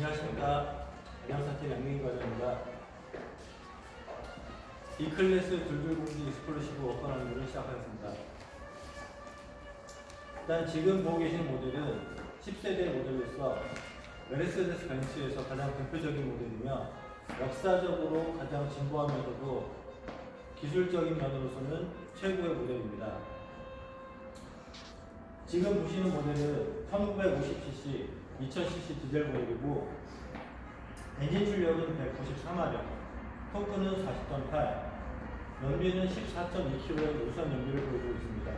안녕하십니까. 안녕사태 양민기 과장입니다. E클래스 둘둘공기 스콜러시프 워커라는 을 시작하겠습니다. 일단 지금 보고 계신 모델은 10세대 모델로서 메르세데스 벤츠에서 가장 대표적인 모델이며 역사적으로 가장 진보하면서도 기술적인 면으로서는 최고의 모델입니다. 지금 보시는 모델은 1950cc, 2000cc 디젤 모델이고 엔진 출력은 194마력, 토크는 40.8, 연비는 14.2kg의 우선 연비를 보여주고 있습니다.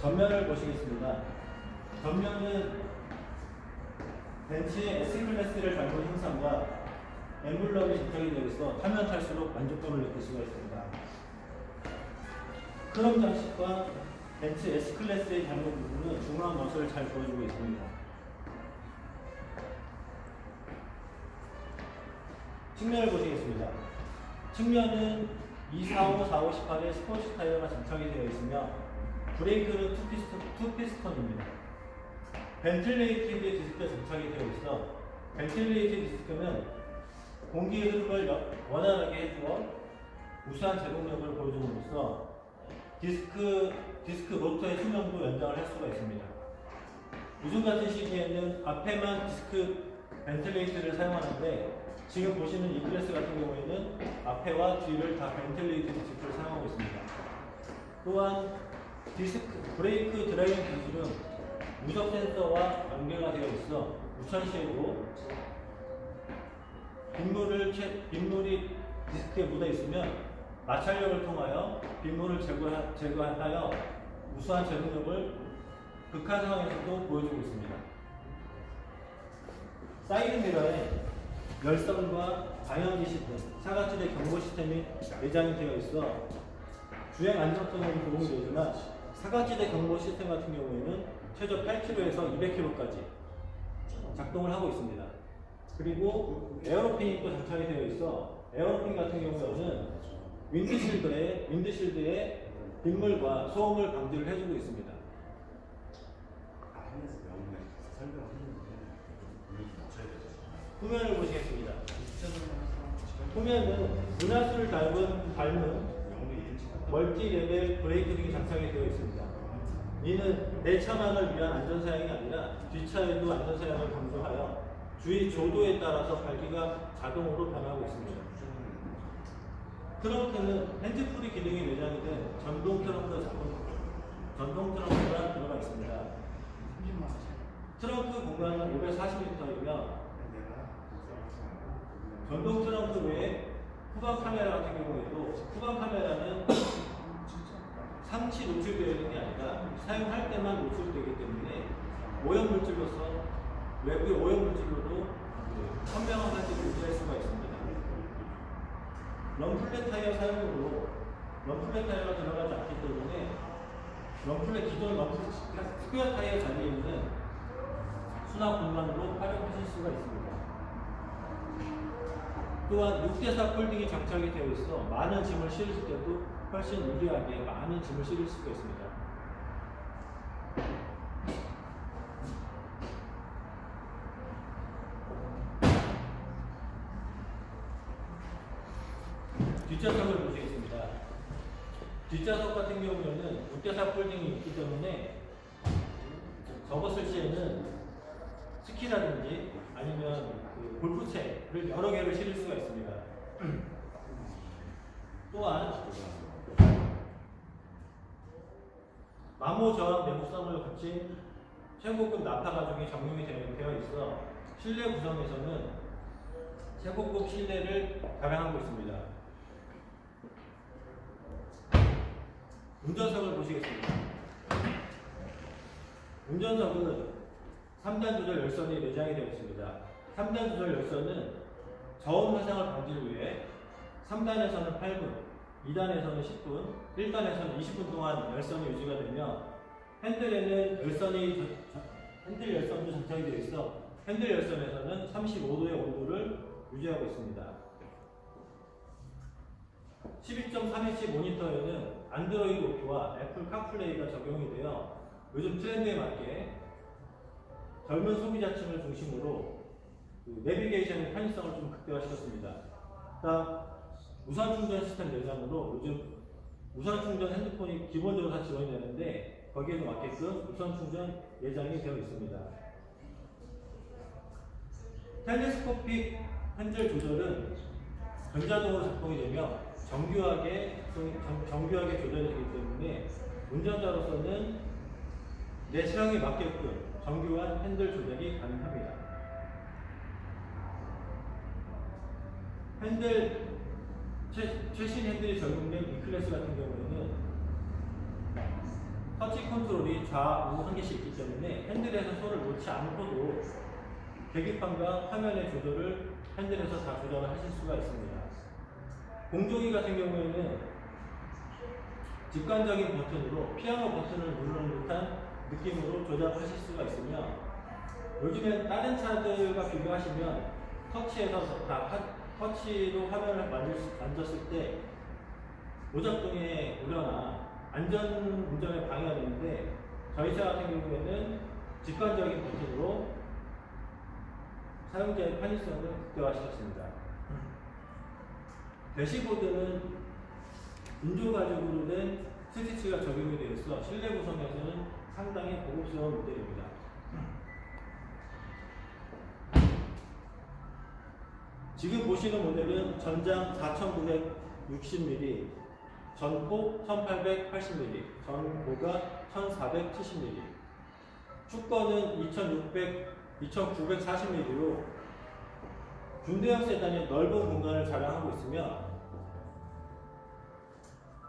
전면을 보시겠습니다. 전면은 벤츠의 S클래스를 닮은 형상과 엠블럼이 적용이 되어 있어 타면 탈수록 만족감을 느낄 수가 있습니다. 크롬 장식과 벤츠 S클래스의 닮은 부분은 중앙 멋을 잘 보여주고 있습니다. 측면을 보시겠습니다. 측면은 245, 45, 18의 스포츠 타이어가 장착이 되어 있으며 브레이크는 투피스톤, 투피스톤입니다. 벤틀레이티드 디스크가 장착이 되어 있어 벤틀레이티드 디스크는 공기의 흐름을 여- 원활하게 해주어 우수한 제동력을 보여줌으로써 디스크, 디스크 로터의 수명도 연장을 할 수가 있습니다. 요즘 같은 시기에는 앞에만 디스크 벤틀레이트를 사용하는데 지금 보시는 이 클래스 같은 경우에는 앞에와 뒤를 다 벤틀레이트 디스크를 사용하고 있습니다. 또한 디스크 브레이크 드라이빙 기술은 무적 센서와 연계가 되어 있어 우천 시에도 빗물을 채, 빗물이 디스크에 묻어 있으면 마찰력을 통하여 제거하, 제거하여 우수한 제동력을 극한 상황에서도 보여주고 있습니다. 사이드 미러에 열선과 방향지 시스템, 사각지대 경보 시스템이 내장이 되어 있어 주행 안정성에는 도움이 되지만 사각지대 경보 시스템 같은 경우에는 최저 8km에서 200km까지 작동을 하고 있습니다. 그리고 에어로핀이 또 장착이 되어 있어 에어로핀 같은 경우에는 윈드실드에 윈드실드에 빗물과 소음을 방지를 해주고 있습니다. 후면을 보시겠습니다. 후면은 은하수를 닮은 닮은 멀티 레벨 브레이크 등이 장착이 되어 있습니다. 이는 내 차만을 위한 안전 사양이 아니라 뒷차에도 안전 사양을 강조하여 주의 조도에 따라서 발기가 자동으로 변하고 있습니다. 트렁크는 핸즈프리 기능이 내장이 된 전동 트렁크 작동, 전동 트렁크가 들어가 있습니다. 트렁크 공간은 540리터이며 전동 트렁크 외에 후방 카메라 같은 경우에도 후방 카메라는 상시 노출되어 있는 게 아니라 사용할 때만 노출되기 때문에 오염 물질로서 외부의 오염 물질로도 선명한 사진을 유지할 수가 있습니다. 럼플렛 타이어 사용으로 럼플렛 타이어가 들어가지 않기 때문에 럼플렛 기존 럼플렛 스퀘어 타이어 자리에 있는 수납 공간으로 활용하실 수가 있습니다. 또한 6대4 폴딩이 장착이 되어 있어 많은 짐을 실을 때도 훨씬 유리하게 많은 짐을 실을 수가 있습니다. 뒷좌석을 보시겠습니다. 뒷좌석 같은 경우에는 6대4 폴딩이 있기 때문에 접었을 시에는 스키라든지 아니면 그 골프채를 여러 개를 실을 수가 있습니다. 또한 마모 저항 내구성을 갖춘 최고급 나파 가죽이 적용이 되- 되어 있어 실내 구성에서는 최고급 실내를 자랑하고 있습니다. 운전석을 보시겠습니다. 운전석은 3단 조절 열선이 내장이 되어 있습니다. 3단 조절 열선은 저온 화상을 방지를 위해 3단에서는 8분, 2단에서는 10분, 1단에서는 20분 동안 열선이 유지가 되며 핸들에는 열선이 핸들 열선도 장착이 되어 있어 핸들 열선에서는 35도의 온도를 유지하고 있습니다. 12.3인치 모니터에는 안드로이드 오토와 애플 카플레이가 적용이 되어 요즘 트렌드에 맞게 젊은 소비자층을 중심으로 그 내비게이션의 편의성을 좀 극대화시켰습니다. 다음 무선 충전 시스템 내장으로 요즘 무선 충전 핸드폰이 기본적으로 다 지원이 되는데 거기에도 맞게끔 무선 충전 예정이 되어 있습니다. 텔레스코픽 핸들 조절은 전자동으로 작동이 되며 정교하게 정- 정교하게 조절이 되기 때문에 운전자로서는 내 체형에 맞게끔 정교한 핸들 조절이 가능합니다. 핸들 최, 최신 핸들이 적용된 E 클래스 같은 경우에는 터치 컨트롤이 좌우 한 개씩 있기 때문에 핸들에서 손을 놓지 않고도 계기판과 화면의 조절을 핸들에서 다 조절을 하실 수가 있습니다. 공조기 같은 경우에는 직관적인 버튼으로 피아노 버튼을 누르는 듯한 느낌으로 조작하실 수가 있으며 요즘엔 다른 차들과 비교하시면 터치에서 다 하- 터치로 화면을 만질 수- 만졌을 때 오작동의 우려나 안전 운전에 방해가 되는데 저희 차 같은 경우에는 직관적인 버튼으로 사용자의 편의성을 극대화시켰습니다. 대시보드는 인조 가죽으로 된 스티치가 적용이 되어 있어 실내 구성에서는 상당히 고급스러운 모델입니다. 지금 보시는 모델은 전장 4960mm, 전폭 1880mm, 전고가 1470mm, 축거는 2600, 2940mm로 중대형 세단의 넓은 공간을 자랑하고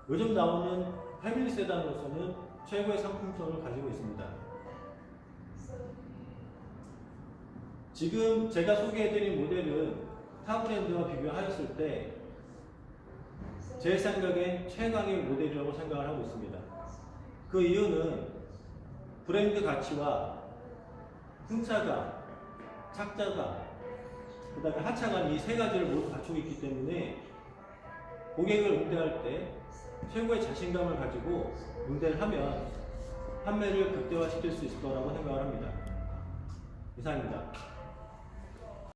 요즘 나오는 패밀리 세단으로서는 최고의 상품성을 가지고 있습니다. 지금 제가 소개해드린 모델은 타 브랜드와 비교하였을 때 제 생각엔 최강의 모델이라고 생각을 하고 있습니다. 그 이유는 브랜드 가치와 승차감, 착자감, 그 다음에 하차감 이 세 가지를 모두 갖추고 있기 때문에 고객을 응대할 때 최고의 자신감을 가지고 응대를 하면 판매를 극대화시킬 수 있을 거라고 생각을 합니다. 이상입니다.